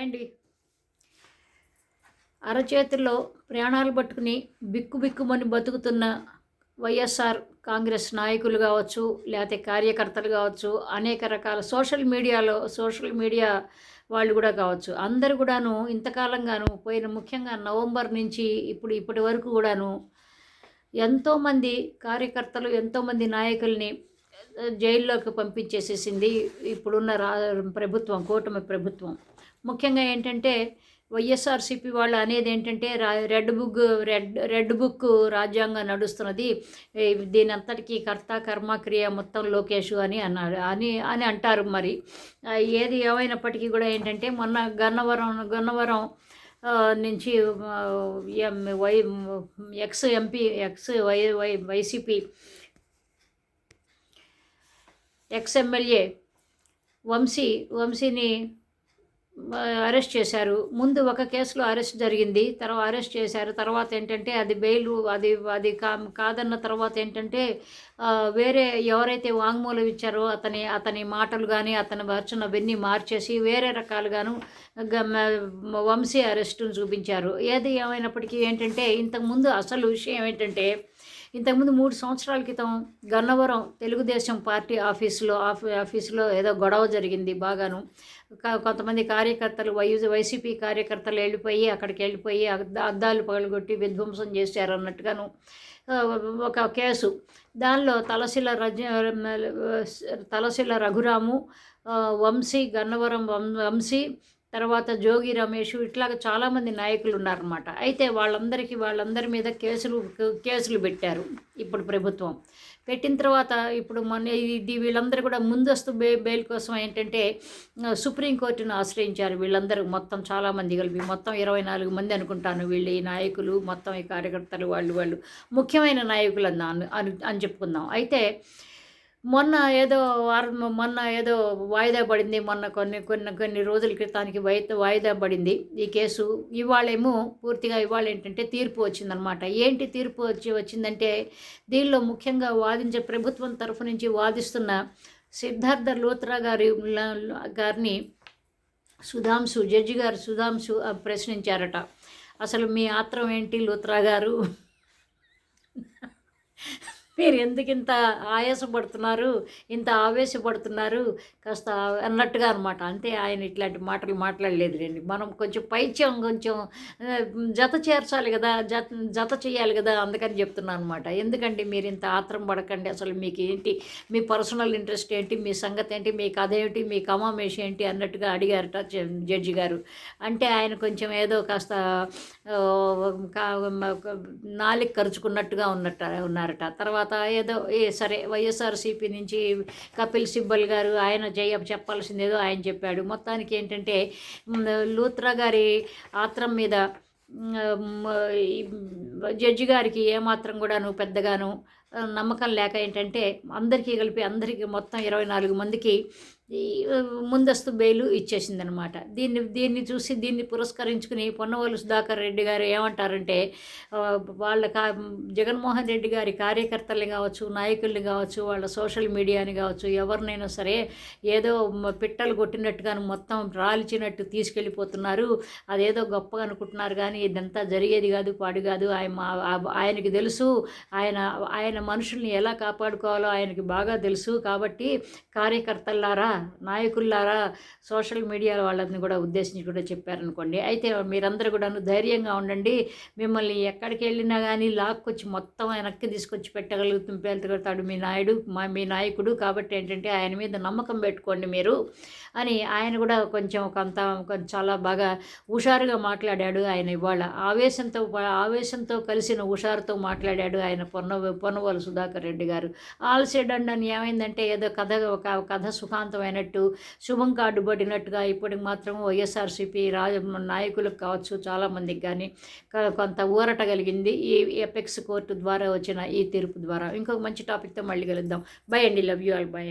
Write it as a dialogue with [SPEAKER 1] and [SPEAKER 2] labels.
[SPEAKER 1] అండి. అరచేతుల్లో ప్రాణాలు పట్టుకుని బిక్కు బిక్కుమని బతుకుతున్న వైఎస్ఆర్ కాంగ్రెస్ నాయకులు కావచ్చు లేకపోతే కార్యకర్తలు కావచ్చు అనేక రకాల సోషల్ మీడియాలో సోషల్ మీడియా వాళ్ళు కూడా కావచ్చు. అందరు కూడాను ఇంతకాలంగాను పోయిన ముఖ్యంగా నవంబర్ నుంచి ఇప్పుడు ఇప్పటి వరకు కూడాను ఎంతోమంది కార్యకర్తలు ఎంతోమంది నాయకుల్ని జైల్లోకి పంపించేసేసింది ఇప్పుడున్న రా ప్రభుత్వం కూటమి ప్రభుత్వం. ముఖ్యంగా ఏంటంటే వైఎస్ఆర్సీపీ వాళ్ళు అనేది ఏంటంటే రా red book red red book రాజ్యాంగం నడుస్తున్నది. దీని అంతటికీ కర్త కర్మక్రియ మొత్తం లోకేష్ అని అన్నారు అని అని అంటారు మరి. ఏది ఏమైనప్పటికీ కూడా ఏంటంటే మొన్న గన్నవరం గన్నవరం నుంచి M Y X MP X Y Y YCP X MLA Vamsi వంశీని అరెస్ట్ చేశారు. ముందు ఒక కేసులో అరెస్ట్ జరిగింది తర్వాత అరెస్ట్ చేశారు. తర్వాత ఏంటంటే అది బెయిల్ అది అది కా కాదన్న తర్వాత ఏంటంటే వేరే ఎవరైతే వాంగ్మూలం ఇచ్చారో అతని అతని మాటలు కానీ అతని వర్చన అవన్నీ మార్చేసి వేరే రకాలుగాను గ- మ- వంశీ అరెస్టును చూపించారు. ఏది ఏమైనప్పటికీ ఏంటంటే ఇంతకుముందు అసలు విషయం ఏంటంటే ఇంతకుముందు మూడు సంవత్సరాల క్రితం గన్నవరం తెలుగుదేశం పార్టీ ఆఫీసులో ఆఫీ ఆఫీసులో ఏదో గొడవ జరిగింది బాగాను. కొంతమంది కార్యకర్తలు వై వైసీపీ కార్యకర్తలు వెళ్ళిపోయి అక్కడికి వెళ్ళిపోయి అద్దాలు పగలగొట్టి విధ్వంసం చేశారు అన్నట్టుగాను ఒక కేసు. దానిలో తలశిల రజ తలశిల రఘురాము వంశీ గన్నవరం వం- వంశీ తర్వాత జోగి రమేష్ ఇట్లాగ చాలామంది నాయకులు ఉన్నారన్నమాట అయితే వాళ్ళందరికీ వాళ్ళందరి మీద కేసులు కేసులు పెట్టారు ఇప్పుడు ప్రభుత్వం. పెట్టిన తర్వాత ఇప్పుడు మన ఇది వీళ్ళందరూ కూడా ముందస్తు బే బెయిల్ కోసం ఏంటంటే సుప్రీంకోర్టును ఆశ్రయించారు వీళ్ళందరూ. మొత్తం చాలామంది కలిపి మొత్తం ఇరవై నాలుగు మంది అనుకుంటాను వీళ్ళు ఈ నాయకులు మొత్తం ఈ కార్యకర్తలు వాళ్ళు వాళ్ళు ముఖ్యమైన నాయకులు అన్న అని అని చెప్పుకుందాం. అయితే మొన్న ఏదో వారం మొన్న ఏదో వాయిదా పడింది. మొన్న కొన్ని కొన్ని కొన్ని రోజుల క్రితానికి వై వాయిదా పడింది ఈ కేసు. ఇవాళేమో పూర్తిగా ఇవాళ ఏంటంటే తీర్పు వచ్చిందనమాట ఏంటి తీర్పు వచ్చి వచ్చిందంటే దీనిలో ముఖ్యంగా వాదించే ప్రభుత్వం తరఫు నుంచి వాదిస్తున్న సిద్ధార్థ లోత్రా గారి గారిని సుధాంశు జడ్జి గారు సుధాంశు ప్రశ్నించారట. అసలు మీ ఆత్రం ఏంటి లూత్రా గారు? మీరు ఎందుకు ఇంత ఆయాసపడుతున్నారు? ఇంత ఆవేశపడుతున్నారు? కాస్త అన్నట్టుగా అనమాట అంతే ఆయన ఇట్లాంటి మాటలు మాట్లాడలేదులేండి మనం కొంచెం పైత్యం కొంచెం జత చేర్చాలి కదా జత జత చేయాలి కదా అందుకని చెప్తున్నాను అనమాట ఎందుకండి మీరు ఇంత ఆత్రం పడకండి? అసలు మీకు ఏంటి? మీ పర్సనల్ ఇంట్రెస్ట్ ఏంటి? మీ సంగతి ఏంటి? మీ కథ ఏంటి? మీ కమామేష్ ఏంటి? అన్నట్టుగా అడిగారట జ- జడ్జి గారు. అంటే ఆయన కొంచెం ఏదో కాస్త ఆ, నాలుగు ఖర్చుకున్నట్టుగా ఉన్నట్ట ఉన్నారట. తర్వాత ఏదో ఏ సరే వైఎస్ఆర్సీపీ నుంచి కపిల్ సిబ్బల్ గారు ఆయన జయ చెప్పాల్సింది ఏదో ఆయన చెప్పాడు. మొత్తానికి ఏంటంటే లూత్రా గారి ఆత్రం మీద జడ్జి గారికి ఏమాత్రం కూడాను పెద్దగాను నమ్మకం లేక ఏంటంటే అందరికీ కలిపి అందరికీ మొత్తం ఇరవై నాలుగు మందికి ముందస్తు బెయిల్ ఇచ్చేసిందనమాట. దీన్ని దీన్ని చూసి దీన్ని పురస్కరించుకుని పొన్నవోలు సుధాకర్ రెడ్డి గారు ఏమంటారంటే వాళ్ళ కా జగన్మోహన్ రెడ్డి గారి కార్యకర్తల్ని కావచ్చు నాయకుల్ని కావచ్చు వాళ్ళ సోషల్ మీడియాని కావచ్చు ఎవరినైనా సరే ఏదో పిట్టలు కొట్టినట్టుగాను మొత్తం రాల్చినట్టు తీసుకెళ్ళిపోతున్నారు. అదేదో గొప్పగా అనుకుంటున్నారు కానీ ఇదంతా జరిగేది కాదు పాడు కాదు. ఆయన మా- ఆయనకి తెలుసు. ఆయన ఆయన మనుషుల్ని ఎలా కాపాడుకోవాలో ఆయనకి బాగా తెలుసు. కాబట్టి కార్యకర్తలారా నాయకుల్లారా సోషల్ మీడియా వాళ్ళని కూడా ఉద్దేశించి కూడా చెప్పారనుకోండి. అయితే మీరందరూ కూడాను ధైర్యంగా ఉండండి. మిమ్మల్ని ఎక్కడికి వెళ్ళినా కానీ లాక్కొచ్చి మొత్తం వెనక్కి తీసుకొచ్చి పెట్టగలుగుతుంది పెడతాడు మీ నాయుడు మా మీ నాయకుడు. కాబట్టి ఏంటంటే ఆయన మీద నమ్మకం పెట్టుకోండి మీరు అని ఆయన కూడా కొంచెం కొంత చాలా బాగా హుషారుగా మాట్లాడాడు ఆయన ఇవాళ. ఆవేశంతో ఆవేశంతో కలిసిన హుషారుతో మాట్లాడాడు ఆయన పొన్న పొన్నవోలు సుధాకర్ రెడ్డి గారు. ఆల్ సెడ్ అండ్ అని ఏమైందంటే ఏదో కథ ఒక కథ అయినట్టు శుభం కార్డు పడినట్టుగా ఇప్పటికి మాత్రం వైఎస్ఆర్సీపీ రాజ నాయకులకు కావచ్చు చాలామందికి కానీ కొంత ఊరట కలిగింది. ఈ ఎపెక్స్ కోర్టు ద్వారా వచ్చిన ఈ తీర్పు ద్వారా. ఇంకొక మంచి టాపిక్తో మళ్ళీ కలుద్దాం. బై అండి. Love you all by